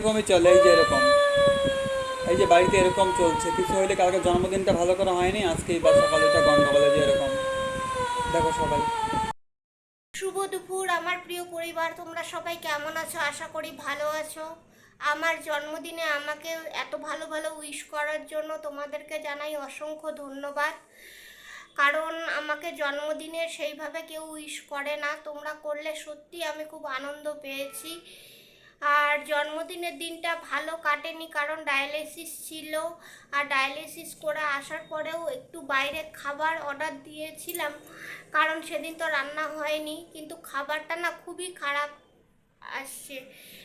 এরকমই চলে, এই যে এরকম। এই যে বাড়িতে এরকম চলছে, কিছু হইলে কালকে জন্মদিনটা ভালো করা হয়নি, আজকে বা সকালে এটা গন্ডগোলে যে এরকম। দেখো সবাই। শুভ দুপুর, আমার প্রিয় পরিবার, তোমরা সবাই কেমন আছো? আশা করি ভালো আছো। আমার জন্মদিনে আমাকে এত ভালো ভালো উইশ করার জন্য তোমাদেরকে জানাই অসংখ্য ধন্যবাদ। কারণ আমাকে জন্মদিনে সেইভাবে কেউ উইশ করে না। তোমরা করলে সত্যি আমি খুব আনন্দ পেয়েছি। আর জন্মদিনের দিনটা ভালো কাটেনি কারণ ডায়ালিসিস ছিল। আর ডায়ালিসিস করে আসার পরেও একটু বাইরে খাবার অর্ডার দিয়েছিলাম। কারণ সেদিন তো রান্না হয়নি, কিন্তু খাবারটা না খুবই খারাপ আসছে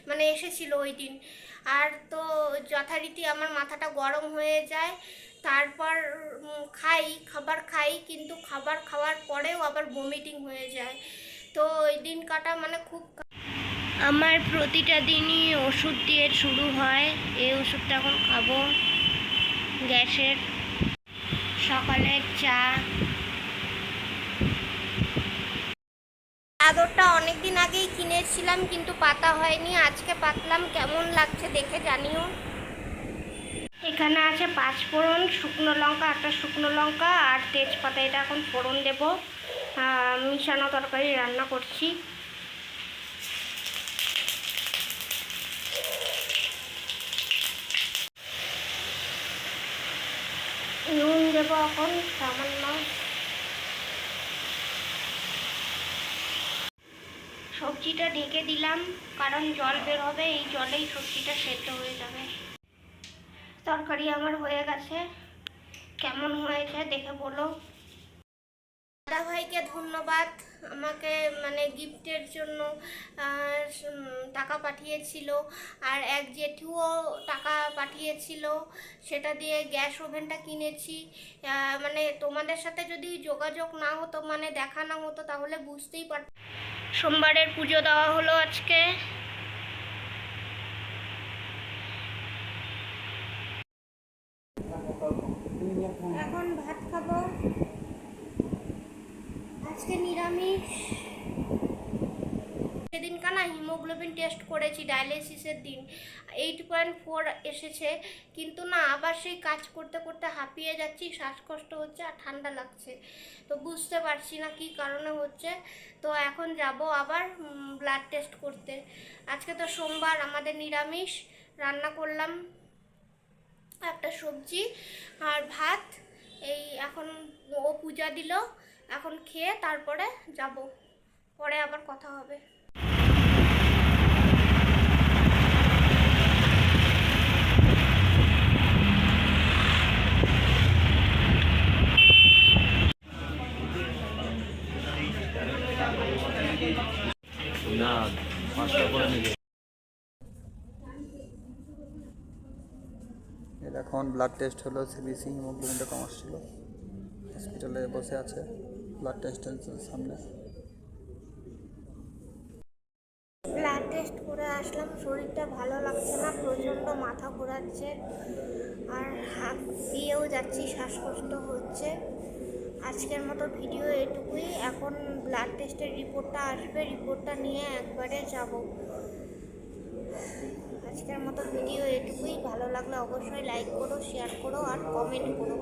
মানে এসেছিল ওই দিন। আর তো যথারীতি আমার মাথাটা গরম হয়ে যায়, তারপর খাই, খাবার খাই, কিন্তু খাবার খাওয়ার পরেও আবার ভমিটিং হয়ে যায়। তো ওই দিন কাটা মানে খুব আমার প্রতিটা দিনই ওষুধ দিয়ে শুরু হয়। এই ওষুধটা এখন খাব। গ্যাসের। সকালের চা। চাদরটা অনেক দিন আগেই কিনেছিলাম কিন্তু পাতা হয়নি। আজকে পাতলাম কেমন লাগছে দেখে জানিও। এখানে আছে পাঁচ ফোড়ন শুকনো লঙ্কা একটা শুকনো লঙ্কা আর তেজপাতা। এটা এখন ফোড়ন দেব। মিশানো তরকারি রান্না করছি। দেবো এখন সামান্য সবজিটা ঢেকে দিলাম, কারণ জল বের হবে, এই জলেই সবজিটা সেদ্ধ হয়ে যাবে। তরকারি আমার হয়ে গেছে। কেমন হয়েছে দেখে বলো। দাদা ভাইকে ধন্যবাদ। আমাকে মানে গিফটের জন্য টাকা পাঠিয়েছিল। আর এক জেঠুও টাকা পাঠিয়েছিল সেটা দিয়ে গ্যাস ওভেনটা কিনেছি। মানে তোমাদের সাথে যদি যোগাযোগ না হতো মানে দেখা না হতো, তাহলে বুঝতেই পার সোমবারের পুজো দেওয়া হলো আজকে। এখন ভাত খাব। আজকে নিরামিষ। সেদিন কানা হিমোগ্লোবিন টেস্ট করেছি, ডায়ালিসিসের দিন। এইট পয়েন্ট ফোর এসেছে, কিন্তু না আবার সেই কাজ করতে করতে হাঁপিয়ে যাচ্ছি, শ্বাসকষ্ট হচ্ছে আর ঠান্ডা লাগছে। তো বুঝতে পারছি না কি কারণে হচ্ছে। তো এখন যাব আবার ব্লাড টেস্ট করতে। আজকে তো সোমবার, আমাদের নিরামিষ, রান্না করলাম একটা সবজি আর ভাত। এই এখন ও পূজা দিল, এখন খেয়ে তারপরে যাব। পরে আবার কথা হবে। না পাঁচটা করে নেবে। এখন ব্লাড টেস্ট হলো সিবিসি হিমোগ্লোবিনটা কম আসছিল হসপিটালে বসে আছে ব্লাড টেস্টের সামনে। ব্লাড টেস্ট করে আসলাম শরীরটা ভালো লাগছে না প্রচণ্ড মাথা ঘোরাচ্ছে আর হাত দিয়েও যাচ্ছি শ্বাসকষ্ট হচ্ছে। আজকের মতো ভিডিও এটুকুই এখন ব্লাড টেস্টের রিপোর্টটা আসবে রিপোর্টটা নিয়ে একবারে যাব। আজকের মতো ভিডিও এটুকুই। ভালো লাগলে অবশ্যই লাইক করো শেয়ার করো আর কমেন্ট করো।